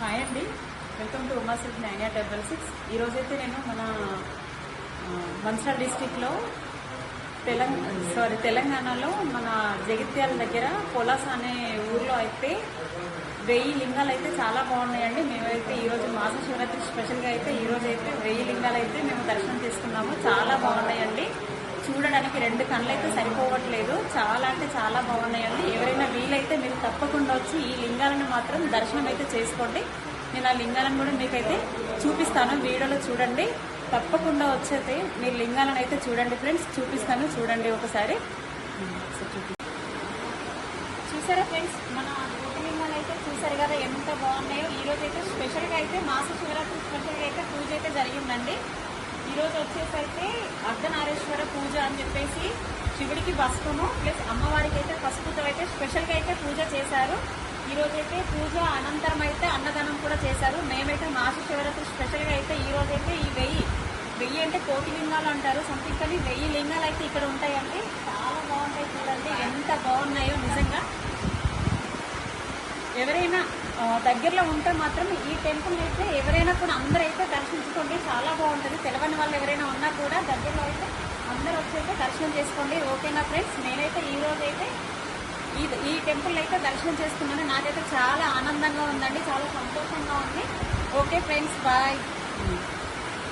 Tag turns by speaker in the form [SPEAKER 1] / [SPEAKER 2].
[SPEAKER 1] Hi అండి. Welcome to Uma silk nine eight double six. ఈరోజైతే నేను మన ఆ, మంచిర్యాల డిస్టిక్లో తెలంగాణ సారీ తెలంగాణలో మన జగిత్యాల దగ్గర పొలాస్ అనే ఊర్లో అయితే వెయ్యి లింగాలు అయితే చాలా బాగున్నాయండి. మేమైతే ఈరోజు మాస శివరాత్రి స్పెషల్గా అయితే ఈరోజు అయితే వెయ్యి లింగాలు అయితే మేము దర్శనం చేసుకున్నాము. చాలా బాగున్నాయండి. చూడడానికి రెండు కళ్ళు అయితే సరిపోవట్లేదు. చాలా అంటే చాలా బాగున్నాయండి. ఎవరైతే వీలైతే మీరు తప్పకుండా వచ్చి ఈ లింగాలను మాత్రం దర్శనం అయితే చేసుకోండి. నేను ఆ లింగాలను కూడా మీకైతే చూపిస్తాను. వీడియోలో చూడండి. తప్పకుండా వచ్చైతే మీరు లింగాలను అయితే చూడండి ఫ్రెండ్స్. చూపిస్తాను. చూడండి ఒకసారి. చూసారా ఫ్రెండ్స్? మన జ్యోతిలింగాలు అయితే చూసారు కదా ఎంత బాగున్నాయో. ఈరోజు అయితే స్పెషల్గా అయితే మాస శివరాత్రి స్పెషల్గా అయితే పూజ అయితే జరిగిందండి ఈరోజు వచ్చేసైతే వచ్చేసి అయితే అర్ధనారేశ్వర పూజ అని చెప్పేసి శివుడికి భస్మము ప్లస్ అమ్మవారికి అయితే ఫస్ట్ స్పెషల్గా అయితే పూజ చేశారు. ఈరోజైతే అయితే పూజ అనంతరం అయితే అన్నదానం కూడా చేశారు. మేమైతే మాస శివరాత్రి స్పెషల్గా అయితే ఈరోజైతే ఈ వెయ్యి వెయ్యి అంటే కోటి లింగాలు అంటారు. సంథింగ్ కానీ వెయ్యి లింగాలు అయితే ఇక్కడ ఉంటాయండి. చాలా బాగుంటాయి చూడండి. ఎంత బాగున్నాయో నిజంగా. ఎవరైనా దగ్గరలో ఉంటే మాత్రం ఈ టెంపుల్ అయితే ఎవరైనా కూడా అందరూ అయితే దర్శించుకోండి. చాలా బాగుంటుంది. తెలవని వాళ్ళు ఎవరైనా ఉన్నా కూడా దగ్గరలో అయితే అందరూ వచ్చి అయితే దర్శనం చేసుకోండి. ఓకేనా ఫ్రెండ్స్? నేనైతే ఈ రోజు అయితే ఈ టెంపుల్ అయితే దర్శనం చేసుకున్నాను. నాకైతే చాలా ఆనందంగా ఉందండి. చాలా సంతోషంగా ఉంది. Okay friends bye.